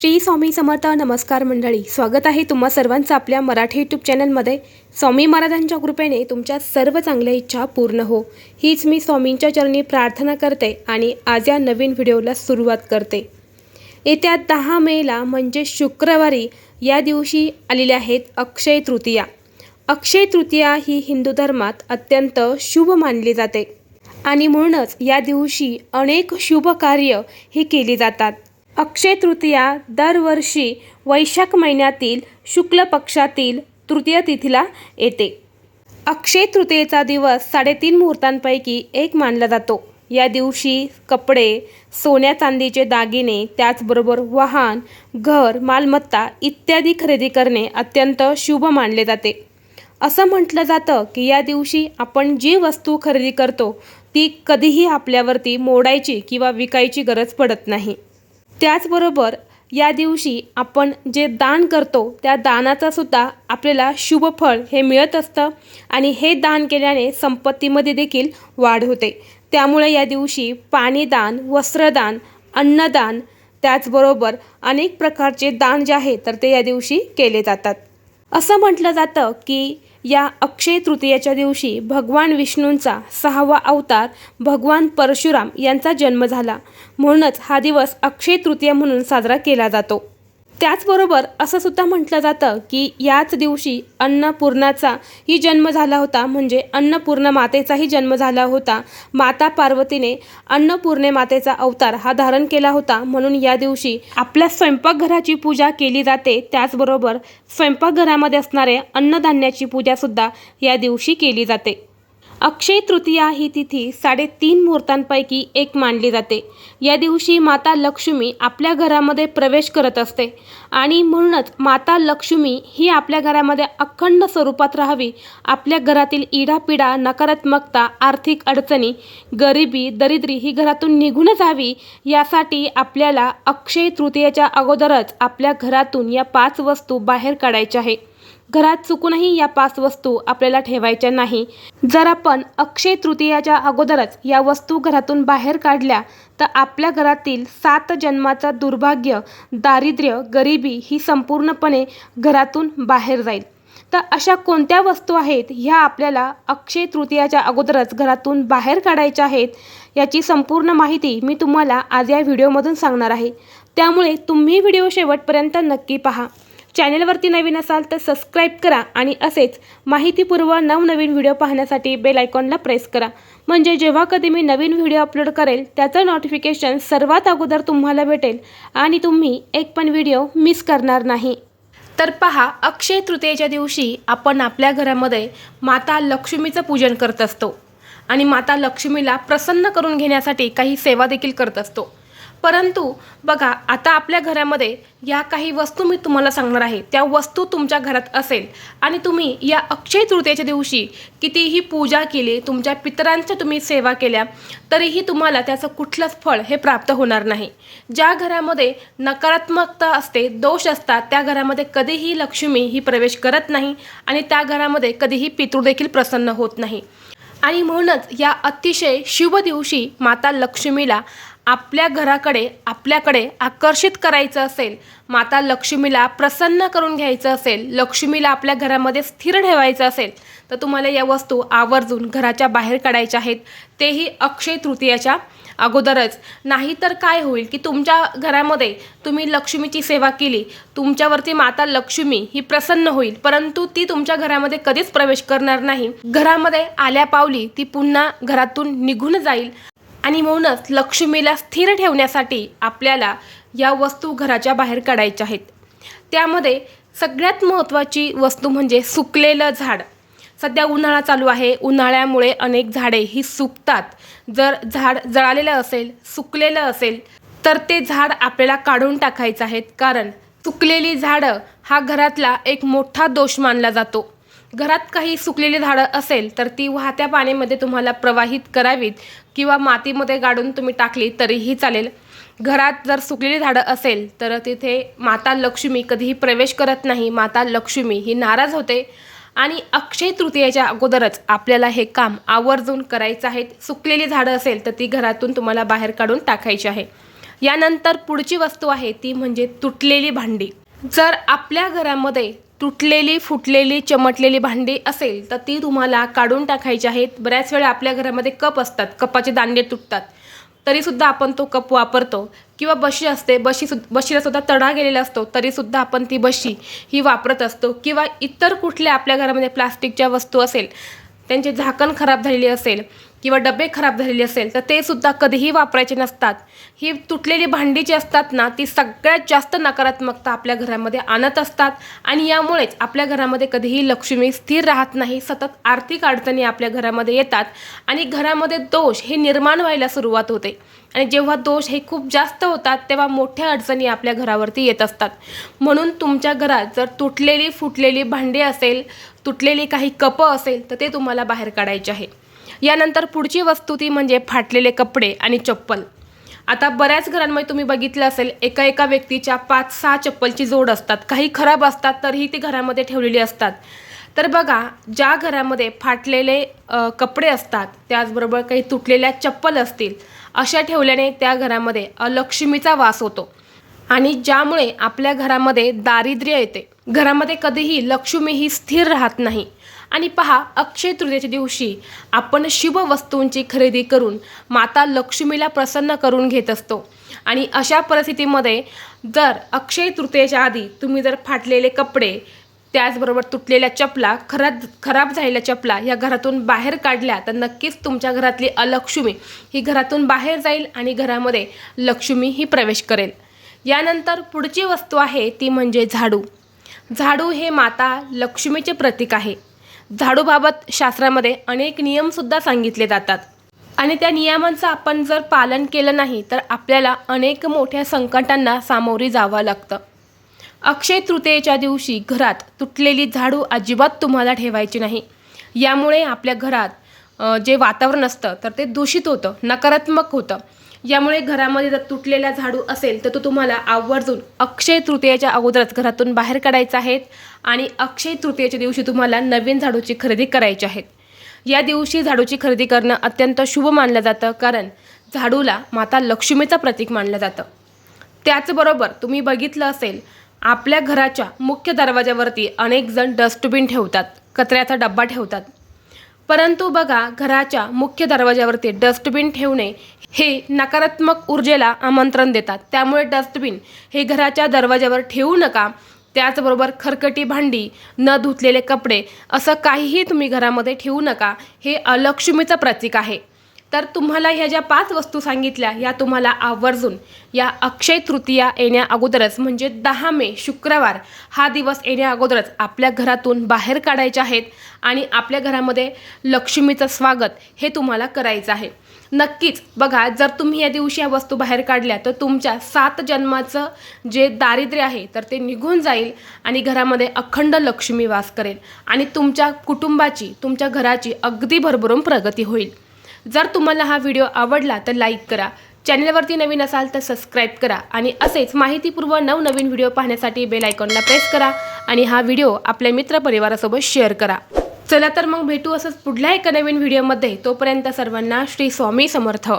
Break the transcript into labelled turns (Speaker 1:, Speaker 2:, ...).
Speaker 1: श्री स्वामी समर्थ नमस्कार मंडळी स्वागत आहे तुम्हा सर्वांचं आपल्या मराठी यूट्यूब चॅनलमध्ये स्वामी महाराजांच्या कृपेने तुमच्या सर्व चांगल्या इच्छा पूर्ण हो. हीच मी स्वामींच्या चरणी प्रार्थना करते आणि आज या नवीन व्हिडिओला सुरुवात करते. येत्या दहा मेला म्हणजे शुक्रवारी या दिवशी आलेल्या आहेत अक्षय तृतीया. अक्षय तृतीया ही हिंदू धर्मात अत्यंत शुभ मानली जाते. आणि म्हणूनच या दिवशी अनेक शुभ कार्य ही केली जातात. अक्षय तृतीया दरवर्षी वैशाख महिन्यातील शुक्ल पक्षातील तृतीय तिथीला येते. अक्षय तृतीयेचा दिवस साडेतीन मुहूर्तांपैकी एक मानला जातो. या दिवशी कपडे सोन्या चांदीचे दागिने त्याचबरोबर वाहन घर मालमत्ता इत्यादी खरेदी करणे अत्यंत शुभ मानले जाते. असं म्हटलं जातं की या दिवशी आपण जी वस्तू खरेदी करतो ती कधीही आपल्यावरती मोडायची किंवा विकायची गरज पडत नाही. त्याचबरोबर या दिवशी आपण जे दान करतो त्या दानाचा सुद्धा आपल्याला शुभ फळ हे मिळत असतं आणि हे दान केल्याने संपत्तीमध्ये देखील वाढ होते. त्यामुळे या दिवशी पाणीदान वस्त्रदान अन्नदान त्याचबरोबर अनेक प्रकारचे दान जे आहे तर ते या दिवशी केले जातात. असं म्हटलं जातं की या अक्षय तृतीयेच्या दिवशी भगवान विष्णूंचा सहावा अवतार भगवान परशुराम यांचा जन्म झाला. म्हणूनच हा दिवस अक्षय तृतीया म्हणून साजरा केला जातो. त्याचबरोबर असं सुद्धा म्हटलं जातं की याच दिवशी अन्नपूर्णाचा ही जन्म झाला होता. म्हणजे अन्नपूर्ण मातेचाही जन्म झाला होता. माता पार्वतीने अन्नपूर्णे मातेचा अवतार हा धारण केला होता. म्हणून या दिवशी आपल्या स्वयंपाकघराची पूजा केली जाते. त्याचबरोबर स्वयंपाकघरामध्ये असणारे अन्नधान्याची पूजासुद्धा या दिवशी केली जाते. अक्षय तृतीया ही तिथी साडेतीन मुहूर्तांपैकी एक मानली जाते. या दिवशी माता लक्ष्मी आपल्या घरामध्ये प्रवेश करत असते आणि म्हणूनच माता लक्ष्मी ही आपल्या घरामध्ये अखंड स्वरूपात राहावी आपल्या घरातील इडापिडा नकारात्मकता आर्थिक अडचणी गरिबी दरिद्री ही घरातून निघून जावी यासाठी आपल्याला अक्षय तृतीयेच्या अगोदरच आपल्या घरातून या पाच वस्तू बाहेर काढायच्या आहे घरात चुकूनही या पाच वस्तू आपल्याला ठेवायच्या नाही. जर आपण अक्षय तृतीयाच्या अगोदरच या वस्तू घरातून बाहेर काढल्या तर आपल्या घरातील सात जन्माचा दुर्भाग्य दारिद्र्य गरिबी ही संपूर्णपणे घरातून बाहेर जाईल. तर अशा कोणत्या वस्तू आहेत ह्या आपल्याला अक्षय तृतीयाच्या अगोदरच घरातून बाहेर काढायच्या आहेत याची संपूर्ण माहिती मी तुम्हाला आज या व्हिडिओमधून सांगणार आहे. त्यामुळे तुम्ही व्हिडिओ शेवटपर्यंत नक्की पहा. चॅनलवरती नवीन असाल तर सबस्क्राईब करा आणि असेच माहितीपूर्व नवनवीन व्हिडिओ पाहण्यासाठी बेल आयकॉनला प्रेस करा. म्हणजे जेव्हा कधी मी नवीन व्हिडिओ अपलोड करेल त्याचं नोटिफिकेशन सर्वात अगोदर तुम्हाला भेटेल आणि तुम्ही एक पण व्हिडिओ मिस करणार नाही. तर पहा अक्षय तृतीयेच्या दिवशी आपण आपल्या घरामध्ये माता लक्ष्मीचं पूजन करत असतो. आणि माता लक्ष्मीला प्रसन्न करून घेण्यासाठी काही सेवा देखील करत असतो. परंतु बघा आता आपल्या घरामध्ये या काही वस्तू मी तुम्हाला सांगणार आहे. त्या वस्तू तुमच्या घरात असेल आणि तुम्ही या अक्षय तृतीयेच्या दिवशी कितीही पूजा केली तुमच्या पितरांच्या तुम्ही सेवा केल्या तरीही तुम्हाला त्याचं कुठलंच फळ हे प्राप्त होणार नाही. ज्या घरामध्ये नकारात्मकता असते दोष असतात त्या घरामध्ये कधीही लक्ष्मी ही प्रवेश करत नाही आणि त्या घरामध्ये कधीही पितृदेखील प्रसन्न होत नाही. आणि म्हणूनच या अतिशय शुभ दिवशी माता लक्ष्मीला आपल्या घराकडे आपल्याकडे आकर्षित करायचं असेल माता लक्ष्मीला प्रसन्न करून घ्यायचं असेल लक्ष्मीला आपल्या घरामध्ये स्थिर ठेवायचं असेल तर तुम्हाला या वस्तू आवर्जून घराच्या बाहेर काढायच्या आहेत. तेही अक्षय तृतीयाच्या अगोदरच. नाहीतर काय होईल की तुमच्या घरामध्ये तुम्ही लक्ष्मीची सेवा केली तुमच्यावरती माता लक्ष्मी ही प्रसन्न होईल परंतु ती तुमच्या घरामध्ये कधीच प्रवेश करणार नाही. घरामध्ये आल्या पावली ती पुन्हा घरातून निघून जाईल. आणि म्हणूनच लक्ष्मीला स्थिर ठेवण्यासाठी आपल्याला या वस्तू घराच्या बाहेर काढायच्या आहेत. त्यामध्ये सगळ्यात महत्त्वाची वस्तू म्हणजे सुकलेलं झाड. सध्या उन्हाळा चालू आहे. उन्हाळ्यामुळे अनेक झाडे ही सुकतात. जर झाड जळालेलं असेल सुकलेलं असेल तर ते झाड आपल्याला काढून टाकायचं आहेत. कारण सुकलेली झाडं हा घरातला एक मोठा दोष मानला जातो. घरात काही सुकलेली झाडं असेल तर ती वाहत्या पाण्यामध्ये तुम्हाला प्रवाहित करावीत किंवा मातीमध्ये गाडून तुम्ही टाकली तरीही चालेल. घरात जर सुकलेली झाडं असेल तर तिथे माता लक्ष्मी कधीही प्रवेश करत नाही. माता लक्ष्मी ही नाराज होते आणि अक्षय तृतीयेच्या अगोदरच आपल्याला हे काम आवर्जून करायचं आहे. सुकलेली झाडं असेल तर ती घरातून तुम्हाला बाहेर काढून टाकायची आहे. यानंतर पुढची वस्तू आहे ती म्हणजे तुटलेली भांडी. जर आपल्या घरामध्ये तुटलेली फुटलेली चमटलेली भांडी असेल तर ती तुम्हाला काढून टाकायची आहेत. बऱ्याच वेळा आपल्या घरामध्ये कप असतात कपाचे दांडे तुटतात. तरीसुद्धा आपण तो कप वापरतो. किंवा बशी असते बशी सुद्धा बशीला सुद्धा तडा गेलेला असतो तरीसुद्धा आपण ती बशी ही वापरत असतो. किंवा इतर कुठल्या आपल्या घरामध्ये प्लास्टिकच्या वस्तू असेल त्यांचे झाकण खराब झालेली असेल किंवा डबे खराब झालेले असेल तर ते सुद्धा कधीही वापरायचे नसतात. ही तुटलेली भांडी जी असतात ना ती सगळ्यात जास्त नकारात्मकता आपल्या घरामध्ये आणत असतात आणि यामुळेच आपल्या घरामध्ये कधीही लक्ष्मी स्थिर राहत नाही सतत आर्थिक अडचणी आपल्या घरामध्ये येतात आणि घरामध्ये दोष हे निर्माण व्हायला सुरुवात होते. आणि जेव्हा दोष हे खूप जास्त होतात तेव्हा मोठ्या अडचणी आपल्या घरावरती येत असतात. म्हणून तुमच्या घरात जर तुटलेली फुटलेली भांडी असेल तुटलेली काही कपं असेल तर ते तुम्हाला बाहेर काढायचे आहे. यानंतर पुढची वस्तू ती म्हणजे फाटलेले कपडे आणि चप्पल. आता बऱ्याच घरांमध्ये तुम्ही बघितलं असेल एका एका व्यक्तीच्या पाच सहा चप्पलची जोड असतात. काही खराब असतात तरीही ती घरामध्ये ठेवलेली असतात. तर बघा ज्या घरामध्ये फाटलेले कपडे असतात त्याचबरोबर काही तुटलेल्या चप्पल असतील अशा ठेवल्याने त्या घरामध्ये अलक्ष्मीचा वास होतो. आणि ज्यामुळे आपल्या घरामध्ये दारिद्र्य येते. घरामध्ये कधीही लक्ष्मी ही स्थिर राहत नाही. आणि पहा अक्षय तृतीयेच्या दिवशी आपण शुभ वस्तूंची खरेदी करून माता लक्ष्मीला प्रसन्न करून घेत असतो. आणि अशा परिस्थितीमध्ये जर अक्षय तृतीयेच्या आधी तुम्ही जर फाटलेले कपडे त्याचबरोबर तुटलेल्या चपला खराब खराब झालेल्या चपला या घरातून बाहेर काढल्या तर नक्कीच तुमच्या घरातली अलक्ष्मी ही घरातून बाहेर जाईल आणि घरामध्ये लक्ष्मी ही प्रवेश करेल. यानंतर पुढची वस्तू आहे ती म्हणजे झाडू. झाडू हे माता लक्ष्मीचे प्रतीक आहे. झाडूबाबत शास्त्रामध्ये अनेक नियमसुद्धा सांगितले जातात. आणि त्या नियमांचं आपण जर पालन केलं नाही तर आपल्याला अनेक मोठ्या संकटांना सामोरी जावं लागतं. अक्षय तृतीयेच्या दिवशी घरात तुटलेली झाडू अजिबात तुम्हाला ठेवायची नाही. यामुळे आपल्या घरात जे वातावरण असतं तर ते दूषित होतं नकारात्मक होतं. यामुळे घरामध्ये जर तुटलेला झाडू असेल तर तो तुम्हाला आवर्जून अक्षय तृतीयेच्या अगोदरच घरातून बाहेर काढायचा आहे आणि अक्षय तृतीयेच्या दिवशी तुम्हाला नवीन झाडूची खरेदी करायची आहेत. या दिवशी झाडूची खरेदी करणं अत्यंत शुभ मानलं जातं कारण झाडूला माता लक्ष्मीचं प्रतीक मानलं जातं. त्याचबरोबर तुम्ही बघितलं असेल आपल्या घराच्या मुख्य दरवाजावरती अनेक जण डस्टबिन ठेवतात कचऱ्याचा डब्बा ठेवतात. परंतु बघा घराच्या मुख्य दरवाजावरती डस्टबिन ठेवणे हे नकारात्मक ऊर्जेला आमंत्रण देतात. त्यामुळे डस्टबिन हे घराच्या दरवाजावर ठेवू नका. त्याचबरोबर खरकटी भांडी न धुतलेले कपडे असं काहीही तुम्ही घरामध्ये ठेवू नका. हे अलक्ष्मीचं प्रतीक आहे. तर तुम्हाला ह्या ज्या पाच वस्तू सांगितल्या या तुम्हाला आवर्जून या अक्षय तृतीया येण्या अगोदरच म्हणजे दहा मे शुक्रवार हा दिवस येण्या अगोदरच आपल्या घरातून बाहेर काढायच्या आहेत आणि आपल्या घरामध्ये लक्ष्मीचं स्वागत हे तुम्हाला करायचं आहे. नक्कीच बघा जर तुम्ही या दिवशी या वस्तू बाहेर काढल्या तर तुमच्या सात जन्माचं जे दारिद्र्य आहे तर ते निघून जाईल आणि घरामध्ये अखंड लक्ष्मी वास करेल आणि तुमच्या कुटुंबाची तुमच्या घराची अगदी भरभरून प्रगती होईल. जर तुम्हाला हा व्हिडिओ आवडला तर लाईक करा. चॅनलवरती नवीन असाल तर सबस्क्राईब करा. आणि असेच माहितीपूर्व नवनवीन व्हिडिओ पाहण्यासाठी बेल आयकॉनला प्रेस करा. आणि हा व्हिडिओ आपल्या मित्रपरिवारासोबत शेअर करा. चला तर मग भेटू असंच पुढल्या एका नवीन व्हिडिओमध्ये तोपर्यंत सर्वांना श्री स्वामी समर्थ.